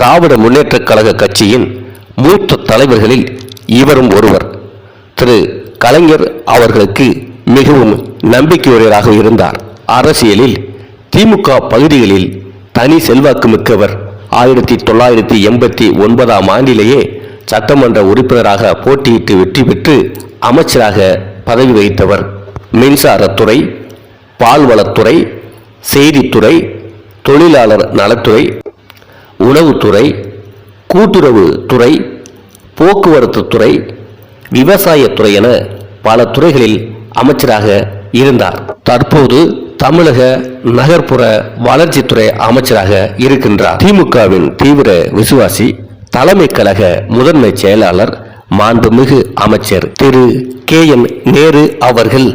திராவிட முன்னேற்றக் கழக கட்சியின் மூத்த தலைவர்களில் இவரும் ஒருவர். திரு. கலைஞர் அவர்களுக்கு மிகவும் நம்பிக்கையுடையவராக இருந்தார். அரசியலில் திமுக பகுதிகளில் தனி செல்வாக்கு மிக்கவர் ஆயிரத்தி தொள்ளாயிரத்தி எண்பத்தி ஒன்பதாம் ஆண்டிலேயே சட்டமன்ற உறுப்பினராக போட்டியிட்டு வெற்றி பெற்று அமைச்சராக பதவி வகித்தவர். மின்சாரத்துறை பால்வளத்துறை செய்தித்துறை தொழிலாளர் நலத்துறை உணவுத்துறை கூட்டுறவு துறை போக்குவரத்து துறை விவசாயத்துறை என பல துறைகளில் அமைச்சராக இருந்தார். தற்போது தமிழக நகர்ப்புற வளர்ச்சித்துறை அமைச்சராக இருக்கின்றார். திமுகவின் தீவிர விசுவாசி தலைமை கழக முதன்மை செயலாளர் மாண்புமிகு அமைச்சர் திரு. கே. என் நேரு அவர்கள்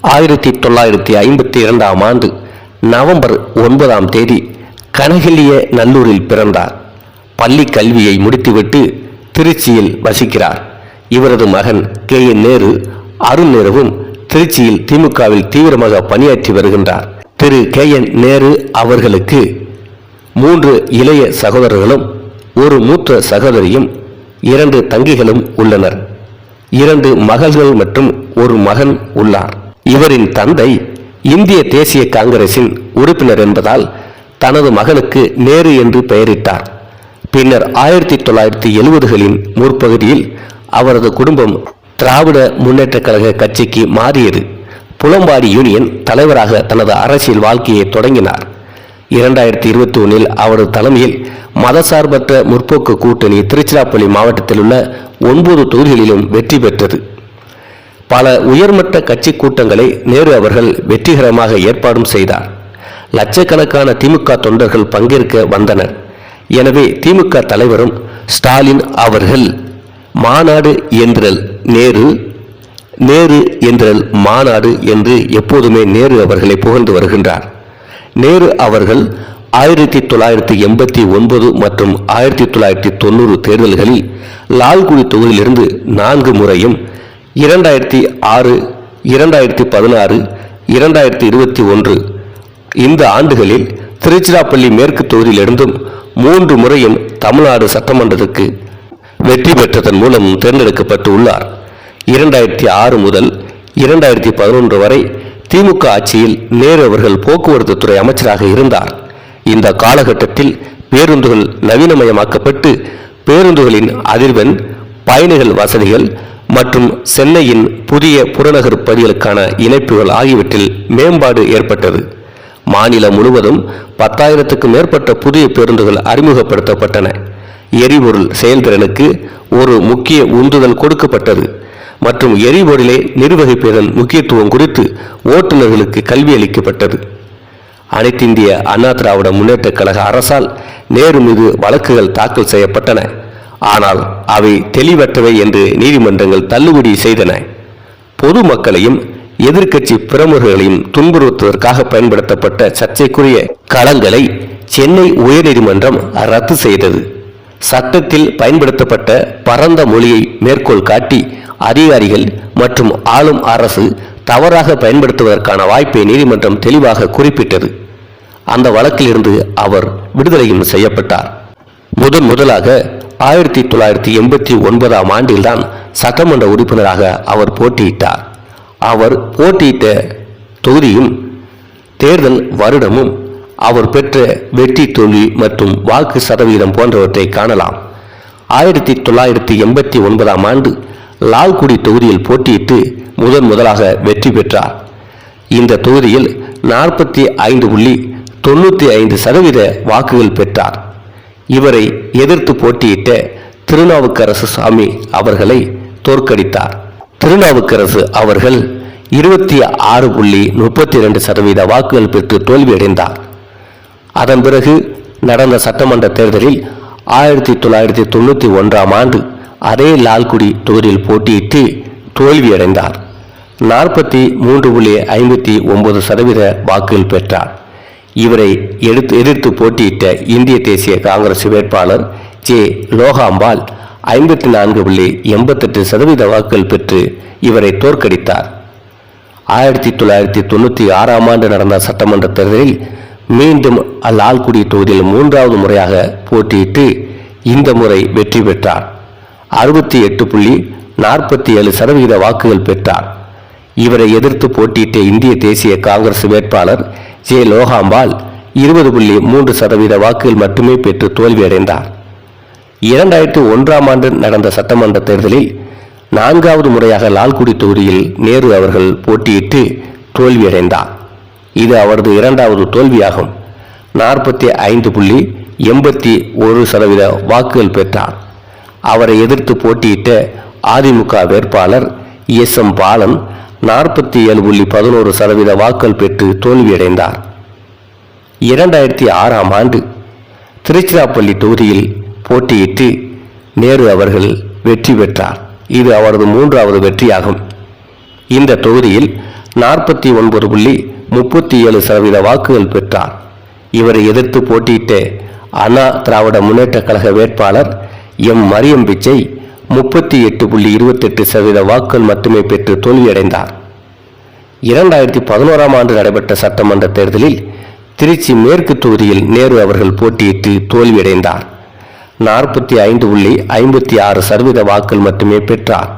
ஆயிரத்தி தொள்ளாயிரத்தி ஐம்பத்தி இரண்டாம் ஆண்டு நவம்பர் ஒன்பதாம் தேதி கனகலிய நல்லூரில் பிறந்தார். பள்ளி கல்வியை முடித்துவிட்டு திருச்சியில் வசிக்கிறார். இவரது மகன் கே. என். நேரு அருண் நேருவும் திருச்சியில் திமுகவில் தீவிரமாக பணியாற்றி வருகின்றார். திரு. கே. என். நேரு அவர்களுக்கு மூன்று இளைய சகோதரர்களும் ஒரு மூத்த சகோதரியும் இரண்டு தங்கிகளும் உள்ளனர். இரண்டு மகள்கள் மற்றும் ஒரு மகன் உள்ளார். இவரின் தந்தை இந்திய தேசிய காங்கிரசின் உறுப்பினர் என்பதால் தனது மகனுக்கு நேரு என்று பெயரிட்டார். பின்னர் ஆயிரத்தி தொள்ளாயிரத்தி எழுபதுகளின் முற்பகுதியில் அவரது குடும்பம் திராவிட முன்னேற்றக் கழக கட்சிக்கு மாறியது. புலம்பாடி யூனியன் தலைவராக தனது அரசியல் வாழ்க்கையை தொடங்கினார். இரண்டாயிரத்தி இருபத்தி ஒன்றில் அவரது தலைமையில் மதசார்பற்ற முற்போக்கு கூட்டணி திருச்சிராப்பள்ளி மாவட்டத்தில் உள்ள ஒன்பது தொகுதிகளிலும் வெற்றி பெற்றது. பல உயர்மட்ட கட்சி கூட்டங்களை நேரு அவர்கள் வெற்றிகரமாக ஏற்பாடும் செய்தார். லட்சக்கணக்கான திமுக தொண்டர்கள் பங்கேற்க வந்தனர். எனவே திமுக தலைவரும் ஸ்டாலின் அவர்கள் மாநாடு என்றல் நேரு நேரு என்றல் மாநாடு என்று எப்போதுமே நேரு அவர்களை புகழ்ந்து வருகின்றார். நேரு அவர்கள் ஆயிரத்தி தொள்ளாயிரத்தி எண்பத்தி ஒன்பது மற்றும் ஆயிரத்தி தொள்ளாயிரத்தி தொண்ணூறு தேர்தல்களில் லால்குடி தொகுதியிலிருந்து நான்கு முறையும் இரண்டாயிரத்தி ஆறு இரண்டாயிரத்தி பதினாறு இரண்டாயிரத்தி இருபத்தி ஒன்று இந்த ஆண்டுகளில் திருச்சிராப்பள்ளி மேற்கு தொகுதியிலிருந்தும் மூன்று முறையும் தமிழ்நாடு சட்டமன்றத்துக்கு வெற்றி பெற்றதன் மூலம் தேர்ந்தெடுக்கப்பட்டு உள்ளார். இரண்டாயிரத்தி ஆறு முதல் இரண்டாயிரத்தி பதினொன்று வரை திமுக ஆட்சியில் நேரு அவர்கள் போக்குவரத்து துறை அமைச்சராக இருந்தார். இந்த காலகட்டத்தில் பேருந்துகள் நவீனமயமாக்கப்பட்டு பேருந்துகளின் அதிர்வெண் பயணிகள் வசதிகள் மற்றும் சென்னையின் புதிய புறநகர் பகுதிகளுக்கான இணைப்புகள் ஆகியவற்றில் மேம்பாடு ஏற்பட்டது. மாநிலம் முழுவதும் பத்தாயிரத்துக்கும் மேற்பட்ட புதிய பேருந்துகள் அறிமுகப்படுத்தப்பட்டன. எரிபொருள் செயல்திறனுக்கு ஒரு முக்கிய உந்துதல் கொடுக்கப்பட்டது. மற்றும் எரிபொருளை நிர்வகிப்பதன் முக்கியத்துவம் குறித்து ஓட்டுநர்களுக்கு கல்வி அளிக்கப்பட்டது. அனைத்திந்திய அண்ணா திராவிட முன்னேற்ற கழக அரசால் நேரு மீது வழக்குகள் தாக்கல் செய்யப்பட்டன. ஆனால் அவை தெளிவற்றவை என்று நீதிமன்றங்கள் தள்ளுபடி செய்தன. பொதுமக்களையும் எதிர்க்கட்சி பிரமுகர்களையும் துன்புறுத்துவதற்காக பயன்படுத்தப்பட்ட சர்ச்சைக்குரிய களங்களை சென்னை உயர்நீதிமன்றம் ரத்து செய்தது. சட்டத்தில் பயன்படுத்தப்பட்ட பரந்த மொழியை மேற்கோள் காட்டி அதிகாரிகள் மற்றும் ஆளும் அரசு தவறாக பயன்படுத்துவதற்கான வாய்ப்பை நீதிமன்றம் தெளிவாக குறிப்பிட்டது. அந்த வழக்கிலிருந்து அவர் விடுதலையும் செய்யப்பட்டார். முதன் முதலாக ஆயிரத்தி தொள்ளாயிரத்தி எண்பத்தி ஒன்பதாம் ஆண்டில்தான் சட்டமன்ற உறுப்பினராக அவர் போட்டியிட்டார். அவர் போட்டியிட்ட தொகுதியும் தேர்தல் வருடமும் அவர் பெற்ற வெற்றி தோல்வி மற்றும் வாக்கு சதவீதம் போன்றவற்றை காணலாம். ஆயிரத்தி தொள்ளாயிரத்தி எண்பத்தி ஒன்பதாம் ஆண்டு லால்குடி தொகுதியில் போட்டியிட்டு முதன் முதலாக வெற்றி பெற்றார். இந்த தொகுதியில் நாற்பத்தி ஐந்து புள்ளி தொண்ணூற்றி ஐந்து சதவீத வாக்குகள் பெற்றார். இவரை எதிர்த்து போட்டியிட்ட திருநாவுக்கரசு சாமி அவர்களை தோற்கடித்தார். திருநாவுக்கரசு அவர்கள் இருபத்தி ஆறு புள்ளி முப்பத்தி இரண்டு சதவீத வாக்குகள் பெற்று தோல்வியடைந்தார். அதன் பிறகு நடந்த சட்டமன்ற தேர்தலில் ஆயிரத்தி தொள்ளாயிரத்தி தொண்ணூற்றி ஒன்றாம் ஆண்டு அதே லால்குடி தொகுதியில் போட்டியிட்டு தோல்வியடைந்தார். நாற்பத்தி மூன்று புள்ளி ஐம்பத்தி ஒன்பது சதவீத வாக்குகள் பெற்றார். இவரை எடுத்து எதிர்த்து போட்டியிட்ட இந்திய தேசிய காங்கிரஸ் வேட்பாளர் ஜே லோகாம்பால் ஐம்பத்தி நான்கு புள்ளி எண்பத்தெட்டு சதவீத வாக்குகள் பெற்று இவரை தோற்கடித்தார். ஆயிரத்தி தொள்ளாயிரத்தி தொண்ணூற்றி ஆறாம் ஆண்டு நடந்த சட்டமன்ற தேர்தலில் மீண்டும் லால்குடி தொகுதியில் மூன்றாவது முறையாக போட்டியிட்டு இந்த முறை வெற்றி பெற்றார். அறுபத்தி எட்டு புள்ளி நாற்பத்தி ஏழு சதவிகித வாக்குகள் பெற்றார். இவரை எதிர்த்து போட்டியிட்ட இந்திய தேசிய காங்கிரஸ் வேட்பாளர் ஜே லோகாம்பால் இருபது புள்ளி மூன்று சதவீத வாக்குகள் மட்டுமே பெற்று தோல்வியடைந்தார். இரண்டாயிரத்தி ஒன்றாம் ஆண்டு நடந்த சட்டமன்ற தேர்தலில் நான்காவது முறையாக லால்குடி தொகுதியில் நேரு அவர்கள் போட்டியிட்டு தோல்வியடைந்தார். இது அவரது இரண்டாவது தோல்வியாகும். நாற்பத்தி ஐந்து புள்ளி எண்பத்தி ஒரு சதவீத வாக்குகள் பெற்றார். அவரை எதிர்த்து போட்டியிட்ட அதிமுக வேட்பாளர் எஸ் எம் பாலன் நாற்பத்தி ஏழு புள்ளி பதினோரு சதவீத வாக்குகள் பெற்று தோல்வியடைந்தார். இரண்டாயிரத்தி ஆறாம் ஆண்டு திருச்சிராப்பள்ளி தொகுதியில் போட்டியிட்டு நேரு அவர்கள் வெற்றி பெற்றார். இது அவரது மூன்றாவது வெற்றியாகும். இந்த தொகுதியில் நாற்பத்தி ஒன்பது புள்ளி முப்பத்தி ஏழு சதவீத வாக்குகள் பெற்றார். இவரை எதிர்த்து போட்டியிட்ட அண்ணா திராவிட முன்னேற்றக் கழக வேட்பாளர் எம் மரியம் பிச்சை முப்பத்தி எட்டு புள்ளி இருபத்தெட்டு சதவீத வாக்குகள் மட்டுமே பெற்று தோல்வியடைந்தார். இரண்டாயிரத்தி பதினோராம் ஆண்டு நடைபெற்ற சட்டமன்ற தேர்தலில் திருச்சி மேற்கு தொகுதியில் நேரு அவர்கள் போட்டியிட்டு தோல்வியடைந்தார். நாற்பத்தி ஐந்து புள்ளி ஐம்பத்தி ஆறு சதவீத வாக்குகள் மட்டுமே பெற்றார்.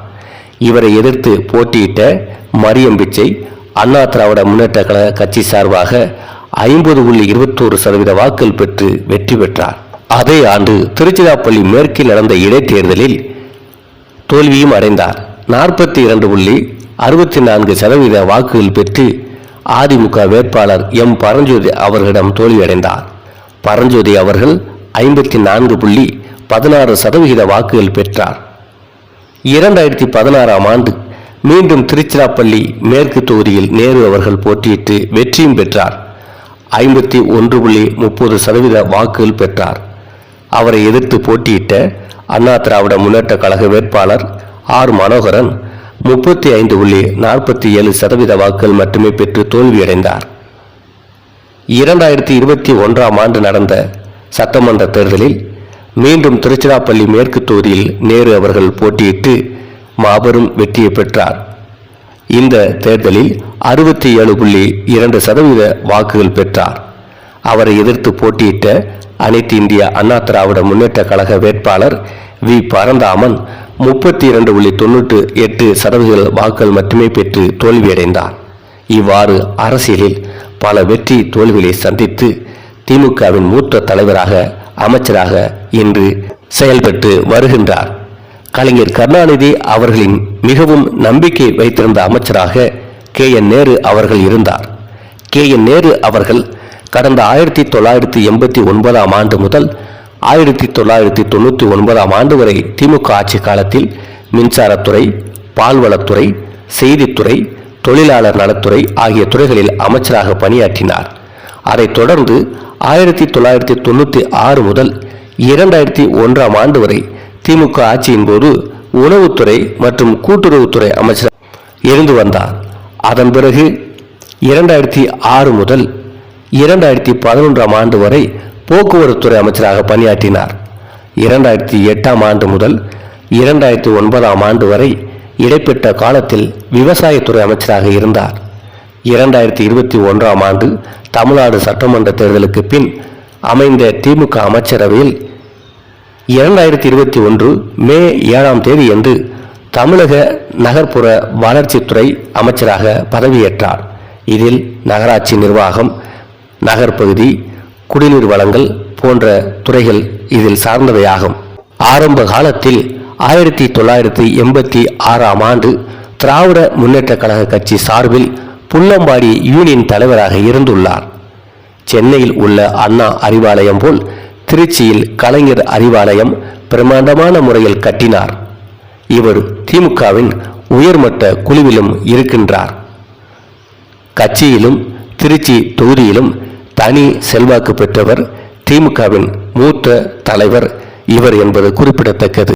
இவரை எதிர்த்து போட்டியிட்ட மரியம் பிச்சை அண்ணா திராவிட முன்னேற்ற கழக கட்சி சார்பாக ஐம்பது புள்ளி இருபத்தோரு சதவீத வாக்குகள் பெற்று வெற்றி பெற்றார். அதே ஆண்டு திருச்சிராப்பள்ளி மேற்கில் நடந்த இடைத்தேர்தலில் தோல்வியும் அடைந்தார். நாற்பத்தி இரண்டு புள்ளி அறுபத்தி நான்கு சதவீத வாக்குகள் பெற்று அதிமுக வேட்பாளர் எம் பரஞ்சோதி அவர்களிடம் தோல்வியடைந்தார். பரஞ்சோதி அவர்கள் ஐம்பத்தி நான்கு புள்ளி பதினாறு சதவிகித வாக்குகள் பெற்றார். இரண்டாயிரத்தி பதினாறாம் ஆண்டு மீண்டும் திருச்சிராப்பள்ளி மேற்கு தொகுதியில் நேரு அவர்கள் போட்டியிட்டு வெற்றியும் பெற்றார். ஐம்பத்தி ஒன்று புள்ளி முப்பது சதவீத வாக்குகள் பெற்றார். அவரை எதிர்த்து போட்டியிட்ட அண்ணா திராவிட முன்னேற்ற கழக வேட்பாளர் ஆர் மனோகரன் முப்பத்தி ஐந்து புள்ளி நாற்பத்தி ஏழு சதவீத வாக்குகள் மட்டுமே பெற்று தோல்வியடைந்தார். இரண்டாயிரத்தி இருபத்தி ஒன்றாம் ஆண்டு நடந்த சட்டமன்ற தேர்தலில் மீண்டும் திருச்சிராப்பள்ளி மேற்கு தொகுதியில் நேரு அவர்கள் போட்டியிட்டு மாபெரும் வெற்றியை பெற்றார். இந்த தேர்தலில் அறுபத்தி ஏழு புள்ளி இரண்டு சதவீத வாக்குகள் பெற்றார். அவரை எதிர்த்து போட்டியிட்ட அனைத்து இந்திய அண்ணா திராவிட முன்னேற்ற கழக வேட்பாளர் வி. பரந்தாமன் முப்பத்தி இரண்டு புள்ளி தொண்ணூற்று எட்டு சதவீத வாக்குகள் மட்டுமே பெற்று தோல்வியடைந்தார். இவ்வாறு அரசியலில் பல வெற்றி தோல்விகளை சந்தித்து திமுகவின் மூத்த தலைவராக அமைச்சராக இன்று செயல்பட்டு வருகின்றார். கலைஞர் கருணாநிதி அவர்களின் மிகவும் நம்பிக்கை வைத்திருந்த அமைச்சராக கே. என். நேரு அவர்கள் இருந்தார். கே. என். நேரு அவர்கள் கடந்த ஆயிரத்தி தொள்ளாயிரத்தி எண்பத்தி ஒன்பதாம் ஆண்டு முதல் ஆயிரத்தி தொள்ளாயிரத்தி தொண்ணூற்றி ஒன்பதாம் ஆண்டு வரை திமுக ஆட்சி காலத்தில் மின்சாரத்துறை பால்வளத்துறை செய்தித்துறை தொழிலாளர் நலத்துறை ஆகிய துறைகளில் அமைச்சராக பணியாற்றினார். அதைத் தொடர்ந்து ஆயிரத்தி தொள்ளாயிரத்தி தொண்ணூற்றி ஆறு முதல் இரண்டாயிரத்தி ஒன்றாம் ஆண்டு வரை திமுக ஆட்சியின் போது உணவுத்துறை மற்றும் கூட்டுறவுத்துறை அமைச்சர் இருந்து வந்தார். அதன் பிறகு இரண்டாயிரத்தி ஆறு முதல் இரண்டாயிரத்தி பதினொன்றாம் ஆண்டு வரை போக்குவரத்துறை அமைச்சராக பணியாற்றினார். இரண்டாயிரத்தி எட்டாம் ஆண்டு முதல் இரண்டாயிரத்தி ஒன்பதாம் ஆண்டு வரை இடைப்பட்ட காலத்தில் விவசாயத்துறை அமைச்சராக இருந்தார். இரண்டாயிரத்தி இருபத்தி ஒன்றாம் ஆண்டு தமிழ்நாடு சட்டமன்ற தேர்தலுக்கு பின் அமைந்த திமுக அமைச்சரவையில் இரண்டாயிரத்தி இருபத்தி ஒன்று மே ஏழாம் தேதி அன்று தமிழக நகர்ப்புற வளர்ச்சித்துறை அமைச்சராக பதவியேற்றார். இதில் நகராட்சி நிர்வாகம் நகர்ப்பகுதி குடிநீர் வளங்கள் போன்ற துறைகள் இதில் சார்ந்தவையாகும். ஆரம்ப காலத்தில் ஆயிரத்தி தொள்ளாயிரத்தி எண்பத்தி ஆறாம் ஆண்டு திராவிட முன்னேற்ற கழக கட்சி சார்பில் புல்லம்பாடி யூனியன் தலைவராக இருந்துள்ளார். சென்னையில் உள்ள அண்ணா அறிவாலயம் போல் திருச்சியில் கலைஞர் அறிவாலயம் பிரமாண்டமான முறையில் கட்டினார். இவர் திமுகவின் உயர்மட்ட குழுவிலும் இருக்கின்றார். கட்சியிலும் திருச்சி தொகுதியிலும் தனி செல்வாக்கு பெற்றவர் திமுகவின் மூத்த தலைவர் இவர் என்பது குறிப்பிடத்தக்கது.